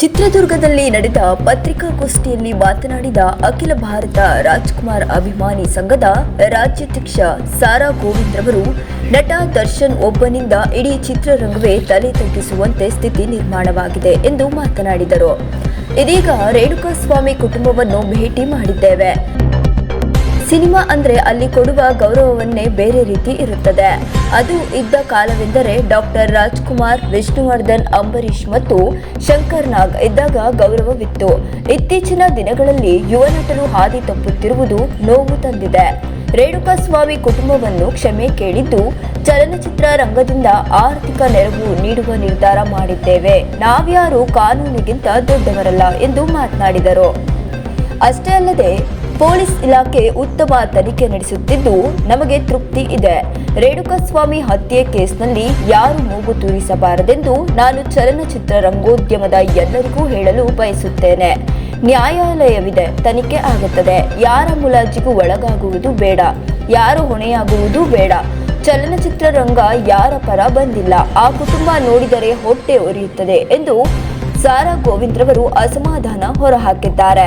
ಚಿತ್ರದುರ್ಗದಲ್ಲಿ ನಡೆದ ಪತ್ರಿಕಾಗೋಷ್ಠಿಯಲ್ಲಿ ಮಾತನಾಡಿದ ಅಖಿಲ ಭಾರತ ರಾಜ್ಕುಮಾರ್ ಅಭಿಮಾನಿ ಸಂಘದ ರಾಜ್ಯಾಧ್ಯಕ್ಷ ಸಾರಾ ಗೋವಿಂದ್ ರವರು ನಟ ದರ್ಶನ್ ಒಬ್ಬನಿಂದ ಇಡೀ ಚಿತ್ರರಂಗವೇ ತಲೆ ತಗ್ಗಿಸುವಂತೆ ಸ್ಥಿತಿ ನಿರ್ಮಾಣವಾಗಿದೆ ಎಂದು ಮಾತನಾಡಿದರು. ಇದೀಗ ರೇಣುಕಾಸ್ವಾಮಿ ಕುಟುಂಬವನ್ನು ಭೇಟಿ ಮಾಡಿದ್ದೇವೆ. ಸಿನಿಮಾ ಅಂದ್ರೆ ಅಲ್ಲಿ ಕೊಡುವ ಗೌರವವನ್ನೇ ಬೇರೆ ರೀತಿ ಇರುತ್ತದೆ. ಅದು ಇದ್ದ ಕಾಲವೆಂದರೆ ಡಾಕ್ಟರ್ ರಾಜ್ಕುಮಾರ್, ವಿಷ್ಣುವರ್ಧನ್, ಅಂಬರೀಷ್ ಮತ್ತು ಶಂಕರ್ ನಾಗ್ ಇದ್ದಾಗ ಗೌರವವಿತ್ತು. ಇತ್ತೀಚಿನ ದಿನಗಳಲ್ಲಿ ಯುವ ನಟರು ಹಾದಿ ತಪ್ಪುತ್ತಿರುವುದು ನೋವು ತಂದಿದೆ. ರೇಣುಕಾಸ್ವಾಮಿ ಕುಟುಂಬವನ್ನು ಕ್ಷಮೆ ಕೇಳಿದ್ದು, ಚಲನಚಿತ್ರ ರಂಗದಿಂದ ಆರ್ಥಿಕ ನೆರವು ನೀಡುವ ನಿರ್ಧಾರ ಮಾಡಿದ್ದೇವೆ. ನಾವ್ಯಾರು ಕಾನೂನಿಗಿಂತ ದೊಡ್ಡವರಲ್ಲ ಎಂದು ಮಾತನಾಡಿದರು. ಅಷ್ಟೇ ಅಲ್ಲದೆ ಪೊಲೀಸ್ ಇಲಾಖೆ ಉತ್ತಮ ತನಿಖೆ ನಡೆಸುತ್ತಿದ್ದು, ನಮಗೆ ತೃಪ್ತಿ ಇದೆ. ರೇಣುಕಾಸ್ವಾಮಿ ಹತ್ಯೆ ಕೇಸ್ನಲ್ಲಿ ಯಾರು ಮೂಗು ತೂರಿಸಬಾರದೆಂದು ನಾನು ಚಲನಚಿತ್ರ ರಂಗೋದ್ಯಮದ ಎಲ್ಲರಿಗೂ ಹೇಳಲು ಬಯಸುತ್ತೇನೆ. ನ್ಯಾಯಾಲಯವಿದೆ, ತನಿಖೆ ಆಗುತ್ತದೆ. ಯಾರ ಮುಲಾಜಿಗೂ ಒಳಗಾಗುವುದು ಬೇಡ. ಯಾರು ಹೊಣೆಯಾಗುವುದು ಬೇಡ. ಚಲನಚಿತ್ರ ರಂಗ ಯಾರ ಪರ ಬಂದಿಲ್ಲ. ಆ ಕುಟುಂಬ ನೋಡಿದರೆ ಹೊಟ್ಟೆ ಒರಿಯುತ್ತದೆ ಎಂದು ಸಾರಾ ಗೋವಿಂದ್ರವರು ಅಸಮಾಧಾನ ಹೊರಹಾಕಿದ್ದಾರೆ.